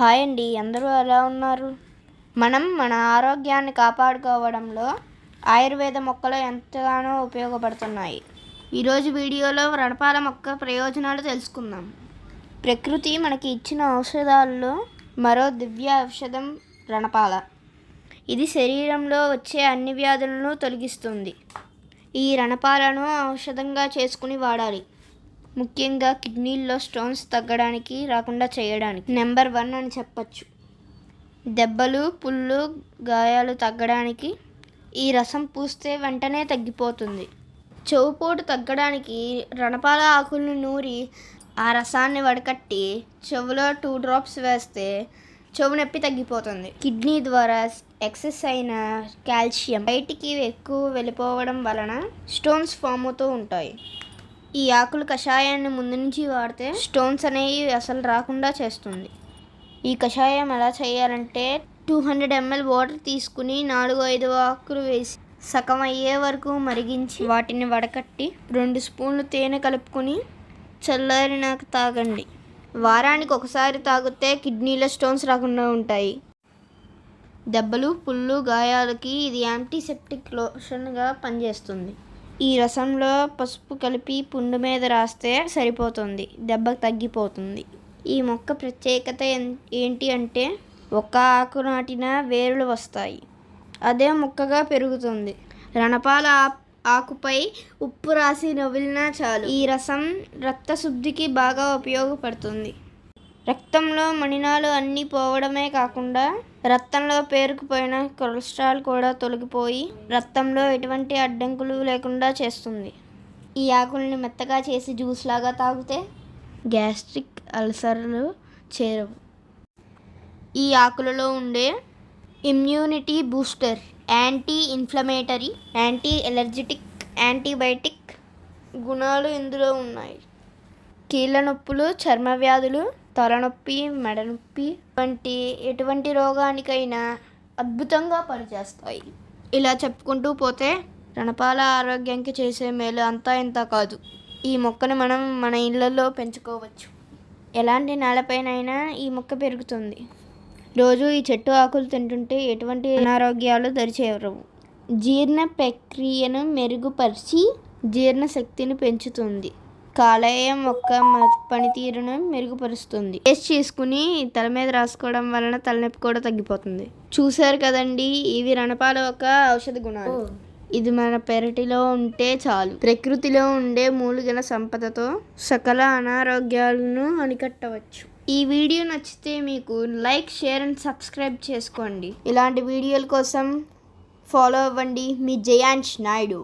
Hi అండి. అందరూ ఎలా ఉన్నారు? మనం మన ఆరోగ్యాన్ని కాపాడుకోవడంలో ఆయుర్వేద మొక్కలు ఎంతగానో ఉపయోగపడుతున్నాయి. ఈరోజు వీడియోలో రణపాల మొక్క ప్రయోజనాలు తెలుసుకుందాం. ప్రకృతి మనకి ఇచ్చిన ఔషధాల్లో మరో దివ్య ఔషధం రణపాల ఇది శరీరంలో వచ్చే అన్ని వ్యాధులను తొలగిస్తుంది. ఈ రణపాలను ఔషధంగా చేసుకుని వాడాలి. ముఖ్యంగా కిడ్నీల్లో స్టోన్స్ తగ్గడానికి రాకుండా చేయడానికి. నెంబర్ వన్ అని చెప్పచ్చు. దెబ్బలు పుళ్ళు గాయాలు తగ్గడానికి ఈ రసం పూస్తే వెంటనే తగ్గిపోతుంది. చెవుపోటు తగ్గడానికి రణపాల ఆకులను నూరి ఆ రసాన్ని వడకట్టి చెవులో టూ డ్రాప్స్ వేస్తే చెవు నొప్పి తగ్గిపోతుంది. కిడ్నీ ద్వారా ఎక్సెస్ అయిన కాల్షియం బయటికి ఎక్కువ వెళ్ళిపోవడం వలన స్టోన్స్ ఫామ్ అవుతూ ఉంటాయి. ఈ ఆకుల కషాయాన్ని ముందు నుంచి వాడితే స్టోన్స్ అనేవి అసలు రాకుండా చేస్తుంది. ఈ కషాయం ఎలా చేయాలంటే టూ హండ్రెడ్ ఎంఎల్ వాటర్ తీసుకుని నాలుగు ఐదు ఆకులు వేసి సగం అయ్యే వరకు మరిగించి వాటిని వడకట్టి రెండు స్పూన్లు తేనె కలుపుకొని చల్లారినాక తాగండి. వారానికి ఒకసారి తాగితే కిడ్నీలో స్టోన్స్ రాకుండా ఉంటాయి. దెబ్బలు పుళ్ళు గాయాలకి ఇది యాంటీసెప్టిక్ లోషన్గా పనిచేస్తుంది. ఈ రసంలో పసుపు కలిపి పుండు మీద రాస్తే సరిపోతుంది దెబ్బ తగ్గిపోతుంది. ఈ మొక్క ప్రత్యేకత ఏంటి అంటే ఒక ఆకు నాటిన వేరులు వస్తాయి. అదే మొక్కగా పెరుగుతుంది. రణపాల ఆకుపై ఉప్పు రాసి నవ్విలినా చాలు. ఈ రసం రక్తశుద్ధికి బాగా ఉపయోగపడుతుంది. రక్తంలో మణినాలు అన్నీ పోవడమే కాకుండా రక్తంలో పేరుకుపోయిన కొలెస్ట్రాల్ కూడా తొలగిపోయి రక్తంలో ఎటువంటి అడ్డంకులు లేకుండా చేస్తుంది. ఈ ఆకుల్ని మెత్తగా చేసి జ్యూస్ లాగా తాగితే గ్యాస్ట్రిక్ అల్సర్లు చేరవు. ఈ ఆకులలో ఉండే immunity booster anti inflammatory anti allergic antibiotic గుణాలు ఇందులో ఉన్నాయి. కీళ్ళ నొప్పులు చర్మ వ్యాధులు తలనొప్పి మెడనొప్పి వంటి ఎటువంటి రోగానికైనా అద్భుతంగా పనిచేస్తాయి. ఇలా చెప్పుకుంటూ పోతే రణపాల ఆరోగ్యానికి చేసే మేలు అంతా ఇంత కాదు. ఈ మొక్కను మనం మన ఇళ్ళల్లో పెంచుకోవచ్చు. ఎలాంటి నేలపైనైనా ఈ మొక్క పెరుగుతుంది. రోజు ఈ చెట్టు ఆకులు తింటుంటే ఎటువంటి అనారోగ్యాలు దరిచేరవు. జీర్ణ ప్రక్రియను మెరుగుపరిచి జీర్ణశక్తిని పెంచుతుంది. కాలేయం యొక్క పనితీరును మెరుగుపరుస్తుంది. టేస్ట్ చేసుకుని తల మీద రాసుకోవడం వలన తలనొప్పి కూడా తగ్గిపోతుంది. చూశారు కదండి ఇవి రణపాల యొక్క ఔషధ గుణాలు. ఇది మన పెరటిలో ఉంటే చాలు. ప్రకృతిలో ఉండే మూలికల సంపదతో సకల అనారోగ్యాలను అరికట్టవచ్చు. ఈ వీడియో నచ్చితే మీకు లైక్ షేర్ అండ్ సబ్స్క్రైబ్ చేసుకోండి. ఇలాంటి వీడియోల కోసం ఫాలో అవ్వండి. మీ జయాంష్ నాయుడు.